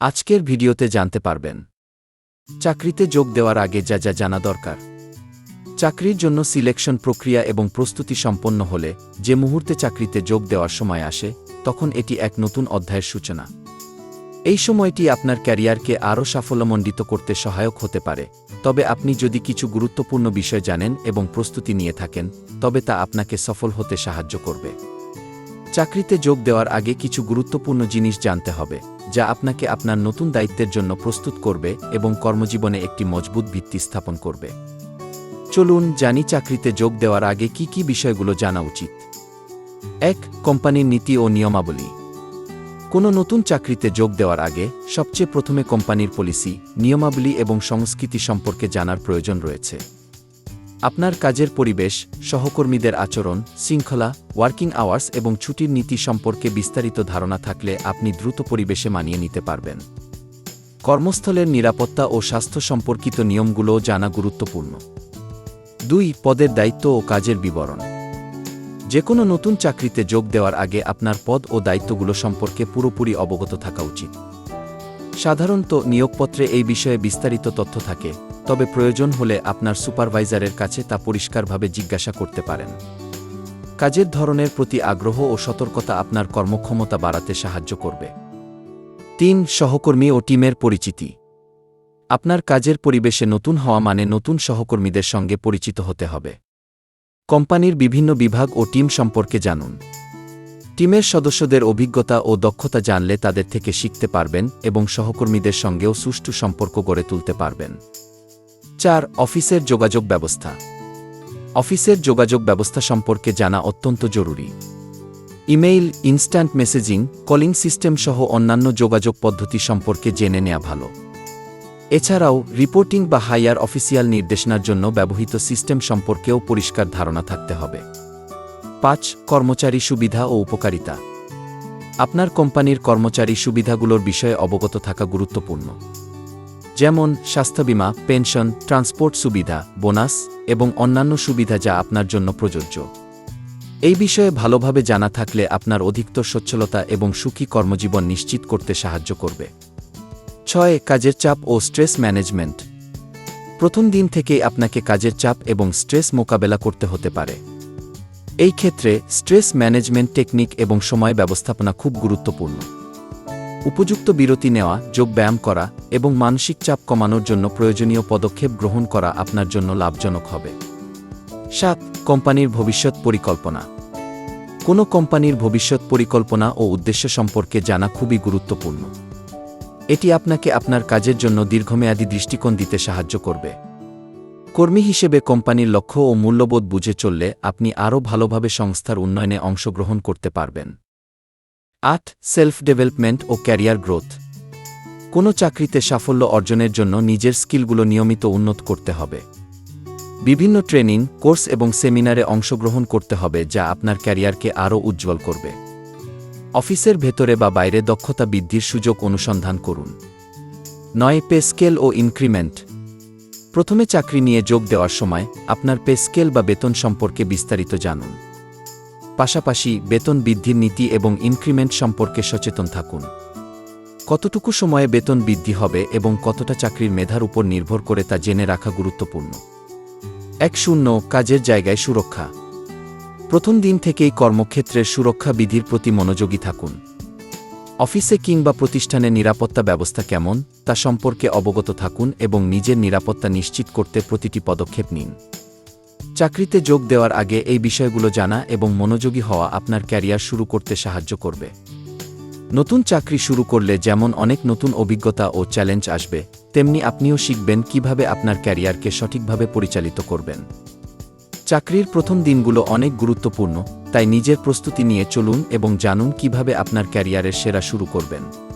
আজকের ভিডিওতে জানতে পারবেন। চাকরিতে যোগ দেওয়ার আগে যা যা জানা দরকার। চাকরির জন্য সিলেকশন প্রক্রিয়া এবং প্রস্তুতি সম্পন্ন হলে যে মুহূর্তে চাকরিতে যোগ দেওয়ার সময় আসে, তখন এটি এক নতুন অধ্যায়ের সূচনা। এই সময়টি আপনার ক্যারিয়ারকে আরও সাফল্যমণ্ডিত করতে সহায়ক হতে পারে। তবে আপনি যদি কিছু গুরুত্বপূর্ণ বিষয় জানেন এবং প্রস্তুতি নিয়ে থাকেন, তবে তা আপনাকে সফল হতে সাহায্য করবে। চাকরিতে যোগ দেওয়ার আগে কিছু গুরুত্বপূর্ণ জিনিস জানতে হবে, যা আপনাকে আপনার নতুন দায়িত্বের জন্য প্রস্তুত করবে এবং কর্মজীবনে একটি মজবুত ভিত্তি স্থাপন করবে। চলুন জানি চাকরিতে যোগ দেওয়ার আগে কি কি বিষয়গুলো জানা উচিত। এক, কোম্পানির নীতি ও নিয়মাবলী। কোনো নতুন চাকরিতে যোগ দেওয়ার আগে সবচেয়ে প্রথমে কোম্পানির পলিসি, নিয়মাবলী এবং সংস্কৃতি সম্পর্কে জানার প্রয়োজন রয়েছে। আপনার কাজের পরিবেশ, সহকর্মীদের আচরণ, শৃঙ্খলা, ওয়ার্কিং আওয়ার্স এবং ছুটির নীতি সম্পর্কে বিস্তারিত ধারণা থাকলে আপনি দ্রুত পরিবেশে মানিয়ে নিতে পারবেন। কর্মস্থলের নিরাপত্তা ও স্বাস্থ্য সম্পর্কিত নিয়মগুলো জানা গুরুত্বপূর্ণ। দুই, পদের দায়িত্ব ও কাজের বিবরণ। যে কোনো নতুন চাকরিতে যোগ দেওয়ার আগে আপনার পদ ও দায়িত্বগুলো সম্পর্কে পুরোপুরি অবগত থাকা উচিত। সাধারণত নিয়োগপত্রে এই বিষয়ে বিস্তারিত তথ্য থাকে, তবে প্রয়োজন হলে আপনার সুপারভাইজারের কাছে তা পরিষ্কারভাবে জিজ্ঞাসা করতে পারেন। কাজের ধরনের প্রতি আগ্রহ ও সতর্কতা আপনার কর্মক্ষমতা বাড়াতে সাহায্য করবে। তিন, সহকর্মী ও টিমের পরিচিতি। আপনার কাজের পরিবেশে নতুন হওয়া মানে নতুন সহকর্মীদের সঙ্গে পরিচিত হতে হবে। কোম্পানির বিভিন্ন বিভাগ ও টিম সম্পর্কে জানুন। টিমের সদস্যদের অভিজ্ঞতা ও দক্ষতা জানলে তাদের থেকে শিখতে পারবেন এবং সহকর্মীদের সঙ্গেও সুষ্ঠু সম্পর্ক গড়ে তুলতে পারবেন। চার, অফিসের যোগাযোগ ব্যবস্থা। অফিসের যোগাযোগ ব্যবস্থা সম্পর্কে জানা অত্যন্ত জরুরি। Email, instant messaging, calling system সহ অন্যান্য যোগাযোগ পদ্ধতি সম্পর্কে জেনে নেওয়া ভালো। এছাড়াও, রিপোর্টিং বা হাইয়ার অফিসিয়াল নির্দেশনার জন্য ব্যবহৃত সিস্টেম সম্পর্কেও পরিষ্কার ধারণা থাকতে হবে। পাঁচ কর্মচারী সুবিধা ও উপকারিতা। আপনার কোম্পানির কর্মচারী সুবিধাগুলোর বিষয়ে অবগত থাকা গুরুত্বপূর্ণ। যেমন, স্বাস্থ্য বীমা, পেনশন, ট্রান্সপোর্ট সুবিধা, বোনাস এবং অন্যান্য সুবিধা যা আপনার জন্য প্রযোজ্য। এই বিষয়ে ভালোভাবে জানা থাকলে আপনার অধিকতর সচ্ছলতা এবং সুখী কর্মজীবন নিশ্চিত করতে সাহায্য করবে। ছয়, কাজের চাপ ও স্ট্রেস ম্যানেজমেন্ট। প্রথম দিন থেকেই আপনাকে কাজের চাপ এবং স্ট্রেস মোকাবেলা করতে হতে পারে। এই ক্ষেত্রে স্ট্রেস ম্যানেজমেন্ট টেকনিক এবং সময় ব্যবস্থাপনা খুব গুরুত্বপূর্ণ। উপযুক্ত বিরতি নেওয়া যোগব্যায়াম করা এবং মানসিক চাপ কমানোর জন্য প্রয়োজনীয় পদক্ষেপ গ্রহণ করা আপনার জন্য লাভজনক হবে। সাত, কোম্পানির ভবিষ্যৎ পরিকল্পনা। কোনো কোম্পানির ভবিষ্যৎ পরিকল্পনা ও উদ্দেশ্য সম্পর্কে জানা খুবই গুরুত্বপূর্ণ। এটি আপনাকে আপনার কাজের জন্য দীর্ঘমেয়াদী দৃষ্টিকোণ দিতে সাহায্য করবে। কর্মী হিসেবে কোম্পানির লক্ষ্য ও মূল্যবোধ বুঝে চললে আপনি আরও ভালোভাবে সংস্থার উন্নয়নে অংশগ্রহণ করতে পারবেন। আট সেলফ ডেভেলপমেন্ট ও ক্যারিয়ার গ্রোথ কোনো চাকরিতে সাফল্য অর্জনের জন্য নিজের স্কিলগুলো নিয়মিত উন্নত করতে হবে। বিভিন্ন ট্রেনিং, কোর্স এবং সেমিনারে অংশগ্রহণ করতে হবে যা আপনার ক্যারিয়ারকে আরও উজ্জ্বল করবে। অফিসের ভেতরে বা বাইরে দক্ষতা বৃদ্ধির সুযোগ অনুসন্ধান করুন। নয়, পে স্কেল ও ইনক্রিমেন্ট। প্রথমে চাকরি নিয়ে যোগ দেওয়ার সময় আপনার পে স্কেল বা বেতন সম্পর্কে বিস্তারিত জানুন। পাশাপাশি বেতন বৃদ্ধির নীতি এবং ইনক্রিমেন্ট সম্পর্কে সচেতন থাকুন। কতটুকু সময়ে বেতন বৃদ্ধি হবে এবং কতটা চাকরির মেধার উপর নির্ভর করে তা জেনে রাখা গুরুত্বপূর্ণ। এক শূন্য, কাজের জায়গায় সুরক্ষা। প্রথম দিন থেকেই কর্মক্ষেত্রের সুরক্ষা বিধির প্রতি মনোযোগী থাকুন। অফিসে কিংবা প্রতিষ্ঠানে নিরাপত্তা ব্যবস্থা কেমন, তা সম্পর্কে অবগত থাকুন এবং নিজের নিরাপত্তা নিশ্চিত করতে প্রতিটি পদক্ষেপ নিন। চাকরিতে যোগ দেওয়ার আগে এই বিষয়গুলো জানা এবং মনোযোগী হওয়া আপনার ক্যারিয়ার শুরু করতে সাহায্য করবে। নতুন চাকরি শুরু করলে যেমন অনেক নতুন অভিজ্ঞতা ও চ্যালেঞ্জ আসবে, তেমনি আপনিও শিখবেন কীভাবে আপনার ক্যারিয়ারকে সঠিকভাবে পরিচালিত করবেন। চাকরির প্রথম দিনগুলো অনেক গুরুত্বপূর্ণ তাই নিজের প্রস্তুতি নিয়ে চলুন এবং জানুন কীভাবে আপনার ক্যারিয়ারের সেরা শুরু করবেন।